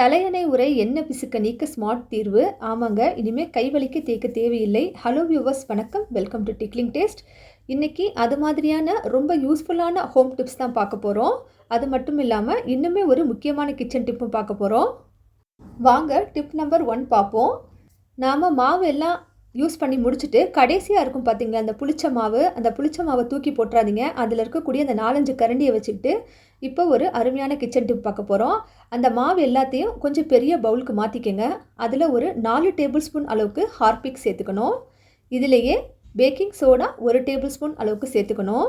தலையணை உரை என்ன பிசுக்க நீக்க ஸ்மார்ட் தீர்வு? ஆமாங்க இனிமேல் கை வலிக்க தேய்க்க தேவையில்லை. ஹலோ வியூவர்ஸ் வணக்கம். வெல்கம் டு டிக்லிங் டேஸ்ட் இன்றைக்கி அது மாதிரியான ரொம்ப யூஸ்ஃபுல்லான ஹோம் டிப்ஸ் தான் பார்க்க போகிறோம் அது மட்டும் இல்லாமல் இன்னுமே ஒரு முக்கியமான கிச்சன் டிப்பும் பார்க்க போகிறோம் வாங்க டிப் நம்பர் ஒன் பார்ப்போம். நாம் மாவு எல்லாம் யூஸ் பண்ணி முடிச்சுட்டு கடைசியாக இருக்கும் பார்த்தீங்களா அந்த புளிச்ச மாவு அந்த புளிச்ச மாவை தூக்கி போட்டுறாதீங்க. அதில் இருக்கக்கூடிய அந்த நாலஞ்சு கரண்டியை வச்சுக்கிட்டு இப்போ ஒரு அருமையான கிச்சன் டிப் பார்க்க போகிறோம் அந்த மாவு எல்லாத்தையும் கொஞ்சம் பெரிய பவுலுக்கு மாற்றிக்கங்க அதில் ஒரு நாலு டேபிள் ஸ்பூன் அளவுக்கு ஹார்பிக் சேர்த்துக்கணும். இதிலேயே பேக்கிங் சோடா ஒரு டேபிள் ஸ்பூன் அளவுக்கு சேர்த்துக்கணும்.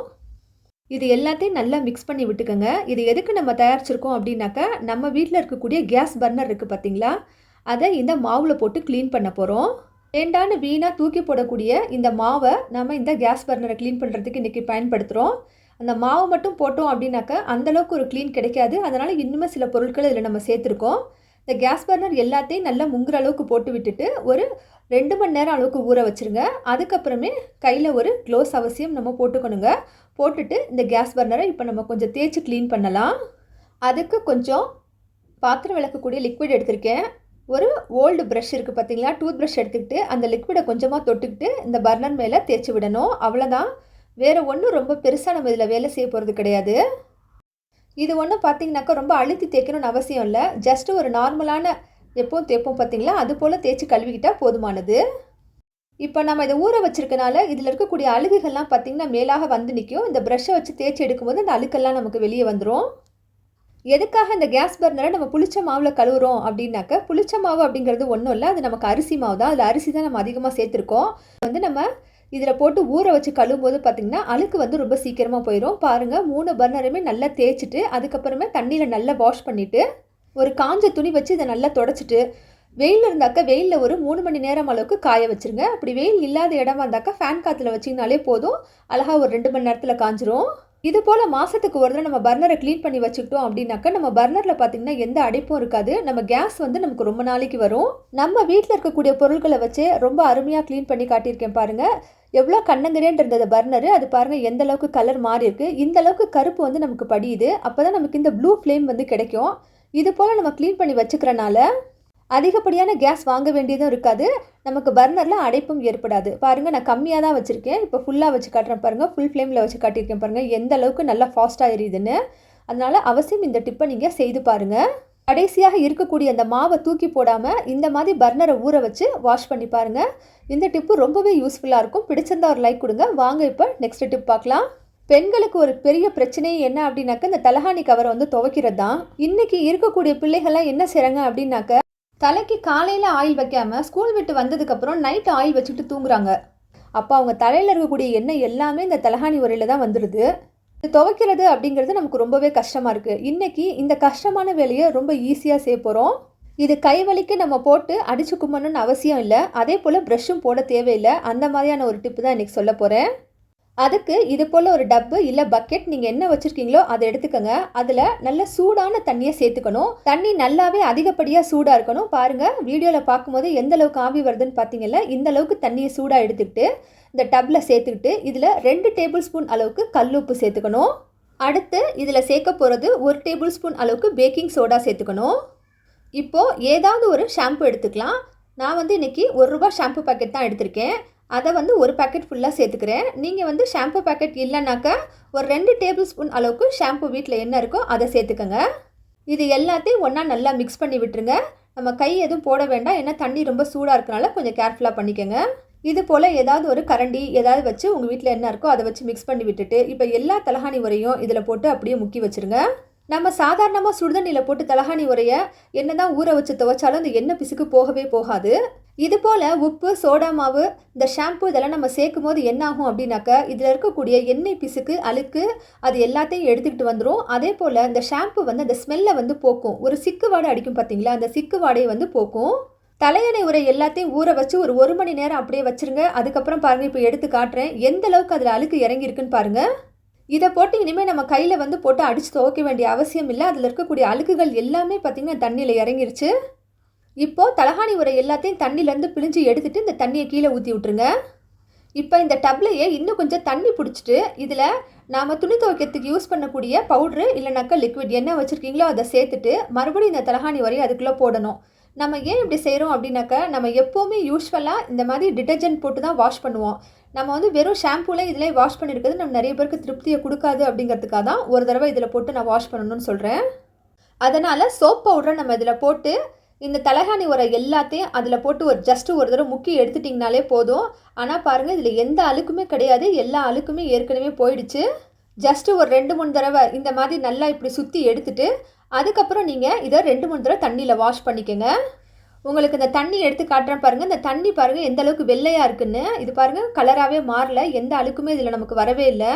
இது எல்லாத்தையும் நல்லா மிக்ஸ் பண்ணி விட்டுக்கோங்க. இது எதுக்கு நம்ம தயாரிச்சிருக்கோம் அப்படின்னாக்கா நம்ம வீட்டில் இருக்கக்கூடிய கேஸ் பர்னர் இருக்குது பார்த்தீங்களா அதை இந்த மாவில் போட்டு க்ளீன் பண்ண போகிறோம் வேண்டான்னு வீணாக தூக்கி போடக்கூடிய இந்த மாவை நம்ம இந்த கேஸ் பர்னரை க்ளீன் பண்ணுறதுக்கு இன்றைக்கி பயன்படுத்துகிறோம் அந்த மாவு மட்டும் போட்டோம் அப்படின்னாக்கா அந்தளவுக்கு ஒரு க்ளீன் கிடைக்காது. அதனால் இன்னுமே சில பொருட்கள் இதில் நம்ம சேர்த்துருக்கோம். இந்த கேஸ் பர்னர் எல்லாத்தையும் நல்லா முங்குற அளவுக்கு போட்டு விட்டுட்டு ஒரு ரெண்டு மணி நேரம் அளவுக்கு ஊற வச்சுருங்க. அதுக்கப்புறமே கையில் ஒரு க்ளோஸ் அவசியம் நம்ம போட்டுக்கணுங்க. போட்டுட்டு இந்த கேஸ் பர்னரை இப்போ நம்ம கொஞ்சம் தேய்ச்சி க்ளீன் பண்ணலாம். அதுக்கு கொஞ்சம் பாத்திரம் விளக்கக்கூடிய லிக்விட் எடுத்திருக்கேன். ஒரு ஓல்டு ப்ரஷ் இருக்குது பார்த்தீங்களா? டூத் ப்ரஷ் எடுத்துக்கிட்டு அந்த லிக்விடை கொஞ்சமாக தொட்டுக்கிட்டு இந்த பர்னர் மேலே தேய்ச்சி விடணும். அவ்வளோதான் வேறு ஒன்றும் ரொம்ப பெருசாக நம்ம இதில் வேலை செய்ய போகிறது கிடையாது. இது ஒன்றும் பார்த்தீங்கன்னாக்கா ரொம்ப அழுத்தி தேய்க்கணும்னு அவசியம் இல்லை. ஜஸ்ட்டு ஒரு நார்மலான எப்போவும் தேய்ப்போம் பார்த்தீங்களா? அது போல் தேய்ச்சி கழுவிக்கிட்டால் போதுமானது. இப்போ நம்ம இதை ஊற வச்சிருக்கனால இதில் இருக்கக்கூடிய அழுகுகள்லாம் பார்த்திங்கன்னா மேலாக வந்து நிற்கும் இந்த ப்ரஷ்ஷை வச்சு தேய்ச்சி எடுக்கும்போது அந்த அழுக்கெல்லாம் நமக்கு வெளியே வந்துடும் எதுக்காக இந்த கேஸ் பர்னரை நம்ம புளிச்ச மாவில் கழுவுறோம் அப்படின்னாக்க புளிச்ச மாவு அப்படிங்கிறது ஒன்றும் இல்லை. அது நமக்கு அரிசி மாவு தான். அதில் அரிசி தான் நம்ம அதிகமாக சேர்த்துருக்கோம். வந்து நம்ம இதில் போட்டு ஊற வச்சு கழுவும் போது பார்த்திங்கன்னா அழுக்கு வந்து ரொம்ப சீக்கிரமாக போயிடும் பாருங்கள் மூணு பர்னருமே நல்லா தேய்ச்சிட்டு அதுக்கப்புறமே தண்ணியில் நல்லா வாஷ் பண்ணிவிட்டு ஒரு காஞ்ச துணி வச்சு இதை நல்லா தொடச்சிட்டு வெயில் இருந்தாக்க வெயிலில் ஒரு மூணு மணி நேரம் அளவுக்கு காய வச்சுருங்க. அப்படி வெயில் இல்லாத இடமா இருந்தாக்கா ஃபேன் காற்றுல வச்சிங்கனாலே போதும். அழகாக ஒரு ரெண்டு மணி நேரத்தில் காஞ்சிரும். இது போல் மாதத்துக்கு ஒரு தடவை நம்ம பர்னரை க்ளீன் பண்ணி வச்சுக்கிட்டோம் அப்படின்னாக்கா நம்ம பர்னரில் பார்த்திங்கன்னா எந்த அடைப்பும் இருக்காது. நம்ம கேஸ் வந்து நமக்கு ரொம்ப நாளைக்கு வரும். நம்ம வீட்டில் இருக்கக்கூடிய பொருட்களை வச்சு ரொம்ப அருமையாக க்ளீன் பண்ணி காட்டியிருக்கேன் பாருங்கள் எவ்வளோ கண்ணங்கரேன் இருந்தது பர்னரு அது பாருங்கள் எந்த அளவுக்கு கலர் மாறி இருக்குது இந்த அளவுக்கு கருப்பு வந்து நமக்கு படியுது. அப்போ தான் நமக்கு இந்த ப்ளூ ஃப்ளேம் வந்து கிடைக்கும். இது போல் நம்ம க்ளீன் பண்ணி வச்சுக்கிறனால அதிகப்படியான கேஸ் வாங்க வேண்டியதும் இருக்காது. நமக்கு பர்னரில் அடைப்பும் ஏற்படாது. பாருங்கள் நான் கம்மியாக தான் வச்சுருக்கேன். இப்போ ஃபுல்லாக வச்சு காட்டுறேன் பாருங்கள் ஃபுல் ஃப்ளேமில் வச்சு காட்டியிருக்கேன் பாருங்கள் எந்த அளவுக்கு நல்லா ஃபாஸ்ட்டாக எரியுதுன்னு. அதனால் அவசியம் இந்த டிப்பை நீங்கள் செய்து பாருங்கள் கடைசியாக இருக்கக்கூடிய அந்த மாவை தூக்கி போடாமல் இந்த மாதிரி பர்னரை ஊற வச்சு வாஷ் பண்ணி பாருங்கள் இந்த டிப்பு ரொம்பவே யூஸ்ஃபுல்லாக இருக்கும். பிடிச்சிருந்தா ஒரு லைக் கொடுங்க. வாங்க இப்போ நெக்ஸ்ட் டிப் பார்க்கலாம். பெண்களுக்கு ஒரு பெரிய பிரச்சனையே என்ன அப்படின்னாக்க இந்த தலகாணி கவரை வந்து துவைக்கிறது தான் இன்றைக்கி இருக்கக்கூடிய பிள்ளைகள்லாம் என்ன செய்கிறாங்க அப்படின்னாக்க தலைக்கு காலையில் ஆயில் வைக்காமல் ஸ்கூல் விட்டு வந்ததுக்கப்புறம் நைட் ஆயில் வச்சுக்கிட்டு தூங்குறாங்க. அப்போ அவங்க தலையில் இருக்கக்கூடிய எண்ணெய் எல்லாமே இந்த தலகாணி உரையில் தான் வந்துடுது இது துவைக்கிறது அப்படிங்கிறது நமக்கு ரொம்பவே கஷ்டமாக இருக்குது இன்றைக்கி இந்த கஷ்டமான வேலையை ரொம்ப ஈஸியாக செய்ய போகிறோம் இது கை வலிக்கு நம்ம போட்டு அடிச்சு கும்மணும்னு அவசியம் இல்லை. அதே போல் ப்ரஷ்ஷும் போட தேவையில்லை. அந்த மாதிரியான ஒரு டிப்பு தான் இன்றைக்கி சொல்ல போகிறேன் அதுக்கு இது போல் ஒரு டப்பு இல்லை பக்கெட் நீங்கள் என்ன வச்சுருக்கீங்களோ அதை எடுத்துக்கோங்க. அதில் நல்ல சூடான தண்ணியை சேர்த்துக்கணும். தண்ணி நல்லாவே அதிகப்படியாக சூடாக இருக்கணும். பாருங்கள் வீடியோவில் பார்க்கும்போது எந்த அளவுக்கு ஆவி வருதுன்னு பார்த்தீங்கல்ல இந்த அளவுக்கு தண்ணியை சூடாக எடுத்துக்கிட்டு இந்த டப்பில் சேர்த்துக்கிட்டு இதில் ரெண்டு டேபிள் ஸ்பூன் அளவுக்கு கல்லுப்பு சேர்த்துக்கணும். அடுத்து இதில் சேர்க்க போகிறது ஒரு டேபிள் ஸ்பூன் அளவுக்கு பேக்கிங் சோடா சேர்த்துக்கணும். இப்போது ஏதாவது ஒரு ஷாம்பு எடுத்துக்கலாம். நான் வந்து இன்றைக்கி ஒரு ரூபா ஷாம்பு பாக்கெட் தான் எடுத்திருக்கேன். அதை வந்து ஒரு பேக்கெட் ஃபுல்லாக சேர்த்துக்கிறேன். நீங்கள் வந்து ஷாம்பு பேக்கெட் இல்லைனாக்கா ஒரு ரெண்டு டேபிள் ஸ்பூன் அளவுக்கு ஷாம்பு வீட்டில் என்ன இருக்கோ அதை சேர்த்துக்கோங்க. இது எல்லாத்தையும் ஒன்றா நல்லா மிக்ஸ் பண்ணி விட்டுருங்க. நம்ம கை எதுவும் போட வேண்டாம். ஏன்னா தண்ணி ரொம்ப சூடாக இருக்கனால கொஞ்சம் கேர்ஃபுல்லாக பண்ணிக்கோங்க. இது போல் ஏதாவது ஒரு கரண்டி ஏதாவது வச்சு உங்கள் வீட்டில் என்ன இருக்கோ அதை வச்சு மிக்ஸ் பண்ணி விட்டுட்டு இப்போ எல்லா தலகாணி உரையும் இதில் போட்டு அப்படியே முக்கி வச்சுருங்க. நம்ம சாதாரணமாக சுடுதண்ணியில் போட்டு தலகாணி உரையை என்ன தான் ஊற வச்சு துவைச்சாலும் அந்த எண்ணெய் பிசுக்கு போகவே போகாது. இது போல் உப்பு சோடா மாவு இந்த ஷாம்பு இதெல்லாம் நம்ம சேர்க்கும் போது என்ன ஆகும் அப்படின்னாக்கா இதில் இருக்கக்கூடிய எண்ணெய் பிசுக்கு அழுக்கு அது எல்லாத்தையும் எடுத்துக்கிட்டு வந்துடும் அதே போல் இந்த ஷாம்பு வந்து அந்த ஸ்மெல்லை வந்து போக்கும். ஒரு சிக்கு வாடை அடிக்கும் பார்த்தீங்களா அந்த சிக்கு வாடையை வந்து போக்கும். தலையணை உரை எல்லாத்தையும் ஊற வச்சு ஒரு ஒரு மணி நேரம் அப்படியே வச்சுருங்க. அதுக்கப்புறம் பாருங்கள் இப்போ எடுத்து காட்டுறேன். எந்த அளவுக்கு அதில் அழுக்கு இறங்கியிருக்குன்னு பாருங்கள் இதை போட்டு இனிமேல் நம்ம கையில் வந்து போட்டு அடித்து துவைக்க வேண்டிய அவசியம் இல்லை. அதில் இருக்கக்கூடிய அழுக்குகள் எல்லாமே பார்த்திங்கன்னா தண்ணியில் இறங்கிருச்சு. இப்போது தலகாணி உரை எல்லாத்தையும் தண்ணியிலேருந்து பிழிஞ்சு எடுத்துகிட்டு இந்த தண்ணியை கீழே ஊற்றி விட்ருங்க இப்போ இந்த டப்லையே இன்னும் கொஞ்சம் தண்ணி பிடிச்சிட்டு இதில் நாம் துணி துவைக்கிறதுக்கு யூஸ் பண்ணக்கூடிய பவுட்ரு இல்லைனாக்கா லிக்விட் என்ன வச்சுருக்கீங்களோ அதை சேர்த்துட்டு மறுபடியும் இந்த தலகாணி வரையும் அதுக்குள்ளே போடணும். நம்ம ஏன் இப்படி செய்கிறோம் அப்படின்னாக்கா நம்ம எப்போவுமே யூஸ்வலாக இந்த மாதிரி டிட்டர்ஜென்ட் போட்டு தான் வாஷ் பண்ணுவோம். நம்ம வந்து வெறும் ஷாம்பூவில் இதிலே வாஷ் பண்ணியிருக்கிறது நம்ம நிறைய பேருக்கு திருப்தியை கொடுக்காது அப்படிங்கிறதுக்காக தான் ஒரு தடவை இதில் போட்டு நான் வாஷ் பண்ணணும்னு சொல்கிறேன். அதனால் சோப் பவுடரை நம்ம இதில் போட்டு இந்த தலைகாணி உரை எல்லாத்தையும் அதில் போட்டு ஒரு ஜஸ்ட்டு ஒரு தடவை முக்கி எடுத்துட்டிங்கனாலே போதும். ஆனால் பாருங்கள் இதில் எந்த அழுக்குமே கிடையாது. எல்லா அழுக்குமே ஏற்கனவே போயிடுச்சு. ஜஸ்ட்டு ஒரு ரெண்டு மூணு தடவை இந்த மாதிரி நல்லா இப்படி சுற்றி எடுத்துட்டு அதுக்கப்புறம் நீங்கள் இதை ரெண்டு மூணு தடவை தண்ணியில் வாஷ் பண்ணிக்கோங்க. உங்களுக்கு இந்த தண்ணி எடுத்து காட்டுறேன் பாருங்கள் இந்த தண்ணி பாருங்கள் எந்த அளவுக்கு வெள்ளையாக இருக்குன்னு. இது பாருங்கள் கலராகவே மாறல. எந்த அழுக்குமே இதில் நமக்கு வரவே இல்லை.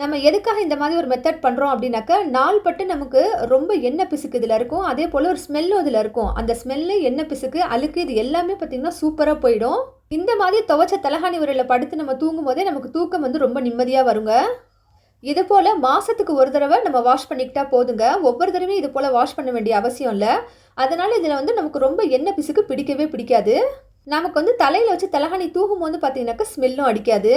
நம்ம எதுக்காக இந்த மாதிரி ஒரு மெத்தட் பண்ணுறோம் அப்படின்னாக்கா நாள் பட்டு நமக்கு ரொம்ப எண்ணெய் பிசுக்கு இதில் இருக்கும். அதே போல் ஒரு ஸ்மெல்லும் இதில் இருக்கும். அந்த ஸ்மெல்லு எண்ணெய் பிசுக்கு அழுக்கு இது எல்லாமே பார்த்திங்கன்னா சூப்பராக போயிடும். இந்த மாதிரி துவைச்ச தலகாணி உரையில் படுத்து நம்ம தூங்கும் போதே நமக்கு தூக்கம் வந்து ரொம்ப நிம்மதியாக வருங்க. இது போல் மாதத்துக்கு ஒரு தடவை நம்ம வாஷ் பண்ணிக்கிட்டா போதுங்க. ஒவ்வொரு தடவையும் இது போல் வாஷ் பண்ண வேண்டிய அவசியம் இல்லை. அதனால் இதில் வந்து நமக்கு ரொம்ப எண்ணெய் பிசுக்கு பிடிக்கவே பிடிக்காது. நமக்கு வந்து தலையில் வச்சு தலகாணி தூங்கும் போது பார்த்தீங்கன்னாக்கா ஸ்மெல்லும் அடிக்காது.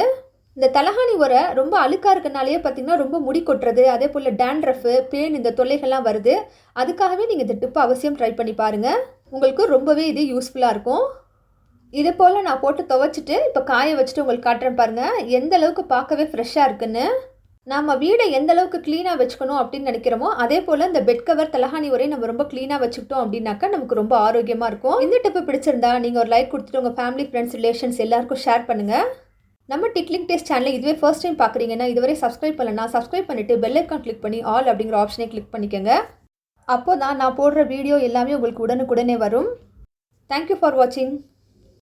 இந்த தலஹானி உரை ரொம்ப அழுக்காக இருக்கனாலேயே பார்த்தீங்கன்னா ரொம்ப முடி கொட்டுறது அதே போல் டேண்ட்ரஃபு பேன் இந்த தொல்லைகள்லாம் வருது. அதுக்காகவே நீங்கள் இந்த டிப்பை அவசியம் ட்ரை பண்ணி பாருங்கள் உங்களுக்கு ரொம்பவே இது யூஸ்ஃபுல்லாக இருக்கும். இது போல் நான் போட்டு துவைச்சிட்டு இப்போ காய வச்சுட்டு உங்களுக்கு காட்டுறேன் பாருங்கள் எந்த அளவுக்கு பார்க்கவே ஃப்ரெஷ்ஷாக இருக்குன்னு. நம்ம வீடை எந்த அளவுக்கு க்ளீனாக வச்சுக்கணும் அப்படின்னு நினைக்கிறோமோ அதே போல் இந்த பெட் கவர் தலகாணி உரையை நம்ம ரொம்ப க்ளீனாக வச்சுக்கிட்டோம் அப்படின்னாக்கா நமக்கு ரொம்ப ஆரோக்கியமாக இருக்கும். இந்த டிப்பு பிடிச்சிருந்தா நீங்கள் ஒரு லைக் கொடுத்துட்டு உங்கள் ஃபேமிலி ஃப்ரெண்ட்ஸ் ரிலேஷன்ஸ் எல்லாருக்கும் ஷேர் பண்ணுங்கள் நம்ம டிக்லிங் டெஸ்ட் சேனலை இதுவே ஃபர்ஸ்ட் டைம் பார்க்குறீங்கன்னா இதுவரை சப்ஸ்கிரைப் பண்ணலன்னா சப்ஸ்கிரைப் பண்ணிவிட்டு பெல் ஐக்கான் கிளிக் பண்ணி ஆல் அப்படிங்கிற ஆப்ஷனை கிளிக் பண்ணிக்கோங்க. அப்போ தான் நான் போடுற வீடியோ எல்லாமே உங்களுக்கு உடனுக்குடனே வரும். தேங்க்யூ ஃபார் வாட்சிங்